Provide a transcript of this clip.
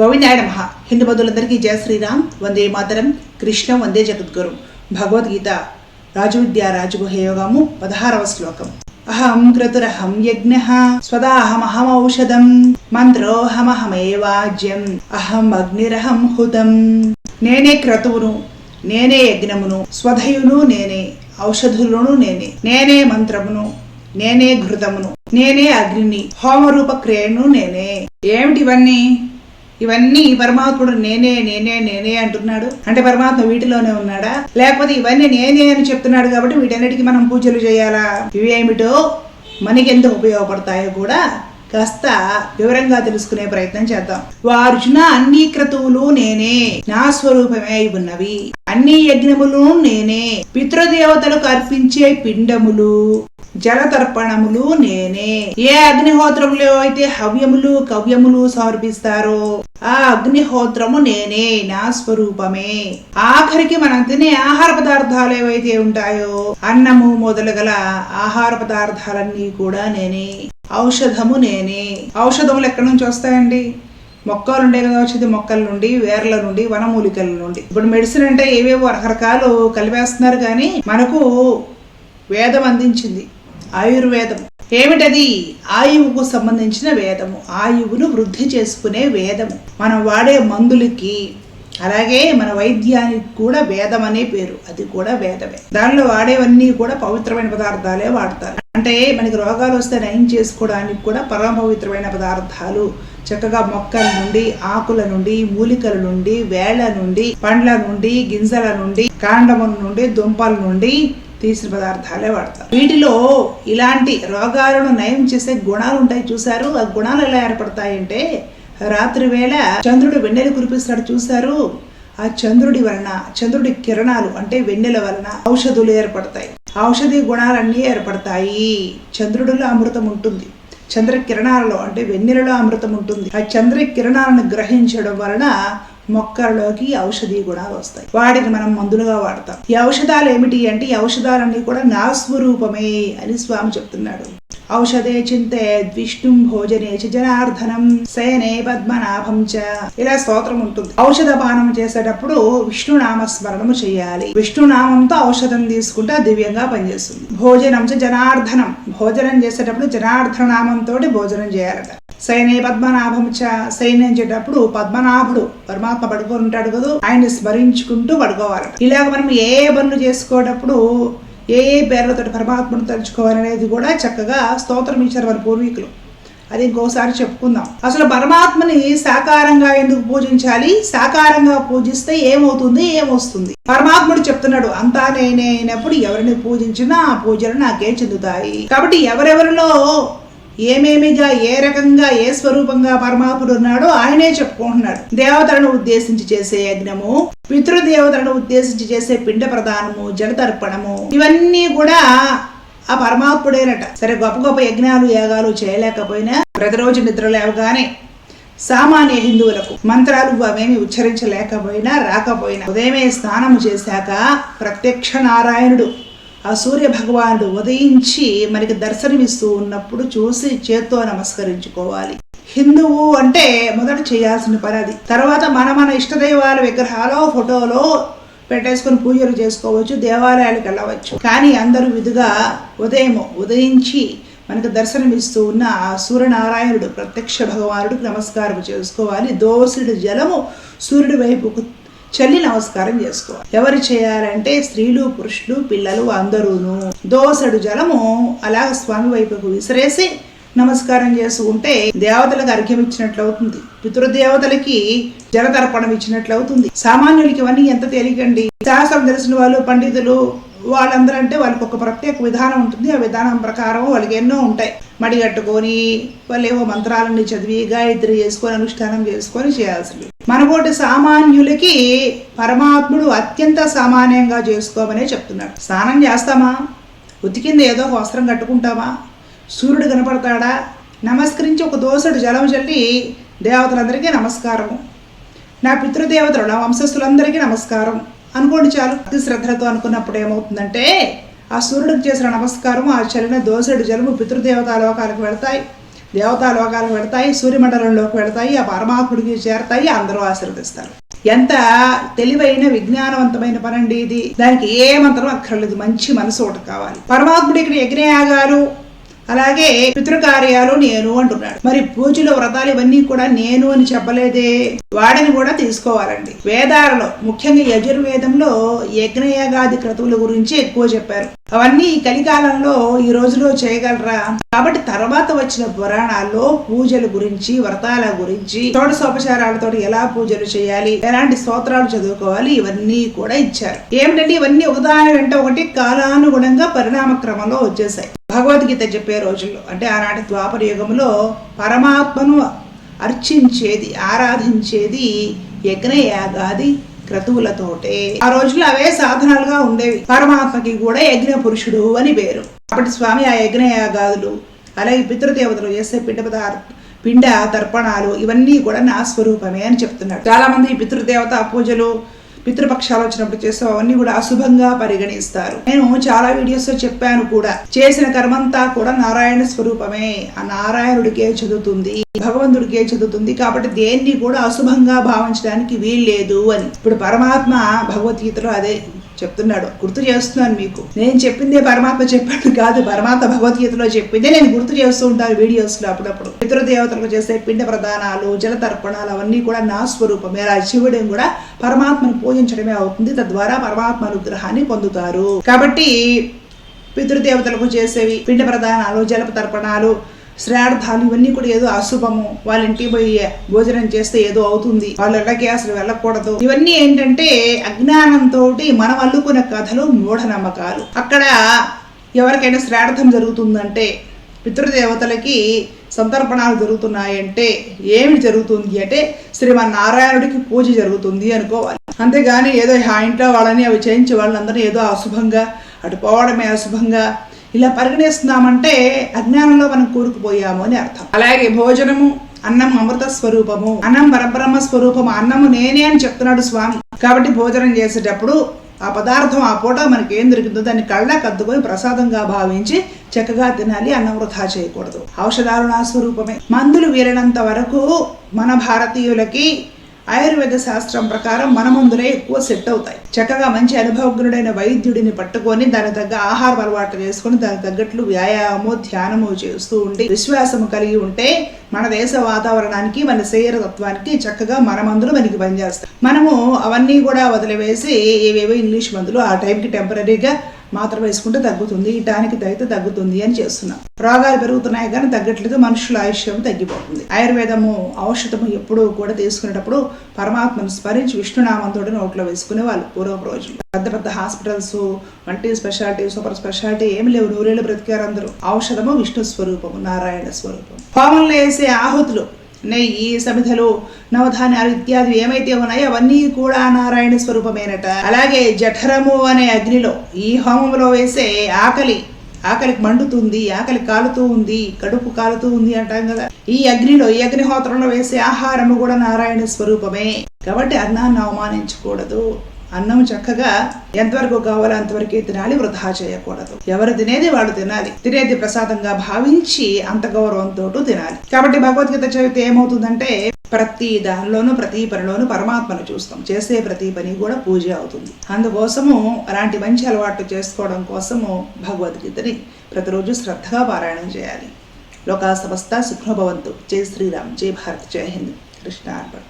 గోవిందాయ నమ. హిందూ బంధువులందరికీ జయ శ్రీరామ్. వందే మాతరం. కృష్ణ. వందే జగద్గురు. భగవద్గీత. రాజవిద్యా రాజగుహయోగము పదహారవ శ్లోకం. అహం క్రతురహం యజ్ఞ. స్వదాహమహమౌషధం. మంత్రోహమహమేవాజ్యం. అహం అగ్నిరహం హుతం. నేనే క్రతువును. నేనే యజ్ఞమును. స్వధయును నేనే. ఔషధులను నేనే. నేనే మంత్రమును. నేనే ఘృతమును. నేనే అగ్నిని. హోమరూప క్రియను నేనే. ఏమిటివన్నీ? ఇవన్నీ పరమాత్ముడు నేనే నేనే నేనే అంటున్నాడు. అంటే పరమాత్మ వీటిలోనే ఉన్నాడా? లేకపోతే ఇవన్నీ నేనే అని చెప్తున్నాడు కాబట్టి వీటన్నిటికీ మనం పూజలు చేయాలా? ఇవి ఏమిటో మనకెందుకు ఉపయోగపడతాయో కూడా కాస్త వివరంగా తెలుసుకునే ప్రయత్నం చేద్దాం. వార్జున అన్ని క్రతువులు నేనే నా స్వరూపమే ఉన్నవి అన్ని యజ్ఞములు నేనే. పితృదేవతలకు అర్పించే పిండములు. జలతర్పణములు నేనే. ఏ అగ్నిహోత్రములు అయితే హవ్యములు కవ్యములు సమర్పిస్తారో ఆ అగ్నిహోత్రము నేనే నా స్వరూపమే. ఆఖరికి మనం తినే ఆహార పదార్థాలు ఏవైతే ఉంటాయో అన్నము మొదలుగల ఆహార పదార్థాలన్నీ కూడా నేనే. ఔషధము నేనే. ఔషధములు ఎక్కడి నుంచి వస్తాయండి? మొక్కలు ఉండే కదా వచ్చేది మొక్కల నుండి వేర్ల నుండి వనమూలికల నుండి. ఇప్పుడు మెడిసిన్ అంటే ఏవేవో రకరకాలు కలిపేస్తున్నారు కానీ మనకు వేదం అందించింది. ఆయుర్వేదం. ఏమిటది? ఆయువుకు సంబంధించిన వేదము. ఆయువును వృద్ధి చేసుకునే వేదము. మనం వాడే మందులకి అలాగే మన వైద్యానికి కూడా వేదం అనే పేరు. అది కూడా వేదమే. దానిలో వాడేవన్నీ కూడా పవిత్రమైన పదార్థాలే వాడతారు. అంటే మనకి రోగాలు వస్తే నయం చేసుకోవడానికి కూడా పరమ పవిత్రమైన పదార్థాలు. చక్కగా మొక్కల నుండి ఆకుల నుండి మూలికల నుండి వేళ్ళ నుండి పండ్ల నుండి గింజల నుండి కాండముల నుండి దుంపల నుండి తీసిన పదార్థాలే వాడతారు. వీటిలో ఇలాంటి రోగాలను నయం చేసే గుణాలు ఉంటాయి చూసారు ఆ గుణాలు ఎలా ఏర్పడతాయంటే రాత్రి వేళ చంద్రుడు వెన్నెలు కురిపిస్తాడు చూశారు. ఆ చంద్రుడి వలన చంద్రుడి కిరణాలు అంటే వెన్నెల వలన ఔషధులు ఏర్పడతాయి. ఔషధి గుణాలన్నీ ఏర్పడతాయి. చంద్రుడిలో అమృతం ఉంటుంది. చంద్ర కిరణాలలో అంటే వెన్నెలలో అమృతం ఉంటుంది. ఆ చంద్ర కిరణాలను గ్రహించడం వలన మొక్కల్లోకి ఔషధీ గుణాలు వస్తాయి. వాటిని మనం మందులుగా వాడతాం. ఈ ఔషధాలు ఏమిటి అంటే ఈ ఔషధాలన్నీ కూడా నా స్వరూపమే అని స్వామి చెప్తున్నాడు. ఔషధే చింతే విష్ణు భోజనే జనార్దనం సేనే పద్మనాభం చ ఇలా స్తోత్రం ఉంటుంది. ఔషధ పానం చేసేటప్పుడు విష్ణునామ స్మరణము చేయాలి. విష్ణునామంతో ఔషధం తీసుకుంటే దివ్యంగా పనిచేస్తుంది. భోజనం చ జనార్దనం. భోజనం చేసేటప్పుడు జనార్దన నామంతో భోజనం చేయాలట. సైనే పద్మనాభం చ సైన్యించేటప్పుడు పద్మనాభుడు పరమాత్మ పడుకొని ఉంటాడు కదా. ఆయన్ని స్మరించుకుంటూ పడుకోవాలి. ఇలాగ మనం ఏ పనులు చేసుకోటప్పుడు ఏ ఏ పేర్లతో పరమాత్మను తలుచుకోవాలనేది కూడా చక్కగా స్తోత్రం ఇచ్చారు మన పూర్వీకులు. అది ఇంకోసారి చెప్పుకుందాం. అసలు పరమాత్మని సాకారంగా ఎందుకు పూజించాలి? సాకారంగా పూజిస్తే ఏమవుతుంది? ఏమొస్తుంది? పరమాత్ముడు చెప్తున్నాడు అంతా నేనే అయినప్పుడు ఎవరిని పూజించినా ఆ పూజలు నాకే చెందుతాయి. కాబట్టి ఎవరెవరిలో ఏమేమిగా ఏ రకంగా ఏ స్వరూపంగా పరమాత్ముడు ఉన్నాడో ఆయనే చెప్పుకుంటున్నాడు. దేవతలను ఉద్దేశించి చేసే యజ్ఞము పితృదేవతలను ఉద్దేశించి చేసే పిండ ప్రదానము జలతర్పణము ఇవన్నీ కూడా ఆ పరమాత్ముడేనట. సరే గొప్ప గొప్ప యజ్ఞాలు యాగాలు చేయలేకపోయినా ప్రతిరోజు నిద్ర లేవగానే సామాన్య హిందువులకు మంత్రాలు అవేమి ఉచ్చరించలేకపోయినా రాకపోయినా ఉదయమే స్నానం చేశాక ప్రత్యక్ష నారాయణుడు ఆ సూర్య భగవానుడు ఉదయించి మనకి దర్శనమిస్తూ ఉన్నప్పుడు చూసి చేత్తో నమస్కరించుకోవాలి. హిందువు అంటే మొదట చేయాల్సిన పని అది. తర్వాత మన మన ఇష్టదైవాల విగ్రహాలో ఫోటోలో పెట్టేసుకొని పూజలు చేసుకోవచ్చు దేవాలయాలకు వెళ్ళవచ్చు. కానీ అందరూ విధుగా ఉదయం ఉదయించి మనకు దర్శనమిస్తూ ఉన్న ఆ సూర్యనారాయణుడు ప్రత్యక్ష భగవానుడికి నమస్కారం చేసుకోవాలి. దోసుడి జలము సూర్యుడి వైపుకు చల్లి నమస్కారం చేసుకోవాలి. ఎవరు చేయాలంటే స్త్రీలు పురుషులు పిల్లలు అందరూను. దోసడు జలము అలాగ స్వామి వైపుకు విసిరేసి నమస్కారం చేసుకుంటే దేవతలకు అర్ఘ్యం ఇచ్చినట్లు అవుతుంది పితృదేవతలకి జలతర్పణం ఇచ్చినట్లు అవుతుంది సామాన్యులకి ఇవన్నీ ఎంత తేలికండి? శాస్త్రం తెలిసిన వాళ్ళు పండితులు వాళ్ళందరూ అంటే వాళ్ళకి ఒక ప్రత్యేక విధానం ఉంటుంది. ఆ విధానం ప్రకారం వాళ్ళకి ఎన్నో ఉంటాయి. మడిగట్టుకొని వాళ్ళు ఏవో మంత్రాలన్నీ చదివి గాయత్రి చేసుకొని అనుష్ఠానం చేసుకొని చేయాల్సింది. మనబోటి సామాన్యులకి పరమాత్ముడు అత్యంత సామాన్యంగా చేసుకోమనే చెప్తున్నాడు. స్నానం చేస్తామా? ఉతికింద ఏదో ఒక వస్త్రం కట్టుకుంటామా? సూర్యుడు కనపడతాడా? నమస్కరించి ఒక దోసడు జలం చల్లి దేవతలందరికీ నమస్కారం నా పితృదేవతలు నా వంశస్థులందరికీ నమస్కారం. అనుకోండి చాలు. అతి శ్రద్ధలతో అనుకున్నప్పుడు ఏమవుతుందంటే ఆ సూర్యుడికి చేసిన నమస్కారం ఆ చలిన దోసెడు జలము పితృదేవతా లోకాలకు వెళ్తాయి. దేవతా లోకాలకు వెళతాయి సూర్యమండలంలోకి వెళతాయి ఆ పరమాత్ముడికి చేరతాయి అందరూ ఆశీర్వదిస్తారు. ఎంత తెలివైన విజ్ఞానవంతమైన పనండి ఇది. దానికి ఏ మంత్రం అక్కర్లేదు. మంచి మనసు ఒకటి కావాలి. పరమాత్ముడు ఇక్కడ యజ్ఞయాగాలు అలాగే పితృకార్యాలు నేను అంటున్నాడు. మరి పూజలు వ్రతాలు ఇవన్నీ కూడా నేను అని చెప్పలేదే? వాడిని కూడా తీసుకోవాలండి. వేదాలలో ముఖ్యంగా యజుర్వేదంలో యజ్ఞయాగాది క్రతువుల గురించి ఎక్కువ చెప్పారు. అవన్నీ కలికాలంలో ఈ రోజులో చేయగలరా? కాబట్టి తర్వాత వచ్చిన పురాణాల్లో పూజల గురించి వ్రతాల గురించి షోడశోపచారాలతో ఎలా పూజలు చేయాలి ఎలాంటి స్తోత్రాలు చదువుకోవాలి ఇవన్నీ కూడా ఇచ్చారు. ఏమిటంటే ఇవన్నీ ఒకదాని వెంట ఒకటి కాలానుగుణంగా పరిణామ క్రమంలో వచ్చేసాయి. భగవద్గీత చెప్పే రోజుల్లో అంటే ఆనాటి ద్వాపర యుగంలో పరమాత్మను అర్చించేది ఆరాధించేది యజ్ఞయాగాది క్రతువులతోటే. ఆ రోజుల్లో అవే సాధనాలుగా ఉండేవి. పరమాత్మకి కూడా యజ్ఞ పురుషుడు అని పేరు. కాబట్టి స్వామి ఆ యజ్ఞయాగాదులు అలాగే పితృదేవతలు చేసే పిండ పదార్థ పిండ తర్పణాలు ఇవన్నీ కూడా నా స్వరూపమే అని చెప్తున్నాడు. చాలా మంది పితృదేవత పూజలు పితృపక్షాలు వచ్చినప్పుడు చేస్తే అవన్నీ కూడా అశుభంగా పరిగణిస్తారు. నేను చాలా వీడియోస్లో చెప్పాను కూడా చేసిన కర్మంతా కూడా నారాయణ స్వరూపమే. ఆ నారాయణుడికే చదువుతుంది భగవంతుడికే చదువుతుంది కాబట్టి దేన్ని కూడా అశుభంగా భావించడానికి వీల్లేదు అని. ఇప్పుడు పరమాత్మ భగవద్గీతలో అదే చెప్తున్నాడు. గుర్తు చేస్తున్నాను మీకు. నేను చెప్పిందే పరమాత్మ చెప్పాడు కాదు పరమాత్మ భగవద్గీతలో చెప్పిందే నేను గుర్తు చేస్తూ ఉంటాను వీడియోస్లో అప్పుడప్పుడు. పితృదేవతలకు చేసే పిండ ప్రదానాలు జల తర్పణాలు అవన్నీ కూడా నా స్వరూపమే. అలా శివుడిని కూడా పరమాత్మను పూజించడమే అవుతుంది. తద్వారా పరమాత్మ అనుగ్రహాన్ని పొందుతారు. కాబట్టి పితృదేవతలకు చేసేవి పిండ ప్రదానాలు జలప తర్పణాలు శ్రార్థాలు ఇవన్నీ కూడా ఏదో అశుభము. వాళ్ళ ఇంటికి పోయి భోజనం చేస్తే ఏదో అవుతుంది. వాళ్ళ ఇళ్ళకి అసలు వెళ్ళకూడదు. ఇవన్నీ ఏంటంటే అజ్ఞానంతో మనం అల్లుకున్న కథలు మూఢనమ్మకాలు. అక్కడ ఎవరికైనా శ్రార్థం జరుగుతుందంటే పితృదేవతలకి సంతర్పణాలు జరుగుతున్నాయంటే ఏమి జరుగుతుంది అంటే శ్రీమన్నారాయణుడికి పూజ జరుగుతుంది అనుకోవాలి. అంతేగాని ఏదో ఆ ఇంట్లో వాళ్ళని అవి చేయించి వాళ్ళందరినీ ఏదో అశుభంగా అటు పోవడమే అశుభంగా ఇలా పరిగణిస్తున్నామంటే అజ్ఞానంలో మనం కూరుకుపోయాము అని అర్థం. అలాగే భోజనము అన్నం అమృత స్వరూపము అన్నం పరబ్రహ్మ స్వరూపము అన్నము నేనే అని చెప్తున్నాడు స్వామి. కాబట్టి భోజనం చేసేటప్పుడు ఆ పదార్థం ఆ పూట మనకి ఏం దొరికిందో దాన్ని కళ్ళ కద్దుకొని ప్రసాదంగా భావించి చక్కగా తినాలి అన్నం వృధా చేయకూడదు. ఔషధాలు నా స్వరూపమే. మందులు వీరినంత వరకు మన భారతీయులకి ఆయుర్వేద శాస్త్రం ప్రకారం మన మందులే ఎక్కువ సెట్ అవుతాయి. చక్కగా మంచి అనుభవజ్ఞుడైన వైద్యుడిని పట్టుకొని దానికి తగ్గ ఆహారం అలవాటు చేసుకొని దానికి తగ్గట్లు వ్యాయామము ధ్యానము చేస్తూ ఉండి విశ్వాసము కలిగి ఉంటే మన దేశ వాతావరణానికి మన శరీర తత్వానికి చక్కగా మన మందులు మనకి పనిచేస్తాయి. మనము అవన్నీ కూడా వదిలివేసి ఏవేవో ఇంగ్లీష్ మందులు ఆ టైంకి టెంపరీగా మాత్రం వేసుకుంటే తగ్గుతుంది ఈ టానికి తగ్గితే తగ్గుతుంది అని చేస్తున్నాం. రోగాలు పెరుగుతున్నాయి కానీ తగ్గట్లేదు మనుషుల ఆయుష్యం తగ్గిపోతుంది. ఆయుర్వేదము ఔషధము ఎప్పుడూ కూడా తీసుకునేటప్పుడు పరమాత్మను స్మరించి విష్ణునామంతో నోట్లో వేసుకునే వాళ్ళు పూర్వపు రోజులు పెద్ద పెద్ద hospitals multi speciality super speciality ఏమి లేవు. నూరేళ్ళు బ్రతికారు అందరూ. ఔషధము విష్ణు స్వరూపము నారాయణ స్వరూపం హోమంలో వేసే ఆహుతులు నెయ్యి సమిధలు నవధాన్యాలు ఇత్యాది ఏమైతే ఉన్నాయో అవన్నీ కూడా నారాయణ స్వరూపమేనట. అలాగే జఠరము అనే అగ్నిలో ఈ హోమంలో వేసే ఆకలి ఆకలికి మండుతుంది ఆకలి కాలుతూ ఉంది కడుపు కాలుతూ ఉంది అంటాం కదా. ఈ అగ్నిలో ఈ అగ్నిహోత్రంలో వేసే ఆహారము కూడా నారాయణ స్వరూపమే. కాబట్టి అన్నాన్ని అవమానించకూడదు. అన్నం చక్కగా ఎంతవరకు కావాలో అంతవరకే తినాలి వృధా చేయకూడదు. ఎవరు తినేది వాళ్ళు తినాలి. తినేది ప్రసాదంగా భావించి అంత గౌరవంతో తినాలి. కాబట్టి భగవద్గీత చదివితే ఏమవుతుందంటే ప్రతి దానిలోనూ ప్రతి పనిలోనూ పరమాత్మను చూస్తాం. చేసే ప్రతి పని కూడా పూజ అవుతుంది. అందుకోసము అలాంటి మంచి అలవాట్లు చేసుకోవడం కోసము భగవద్గీతని ప్రతిరోజు శ్రద్ధగా పారాయణం చేయాలి. లోకా సమస్త సుఖ్నభవంతు జై శ్రీరామ్. జై భారత్. జై హింద్. కృష్ణ అర్పణ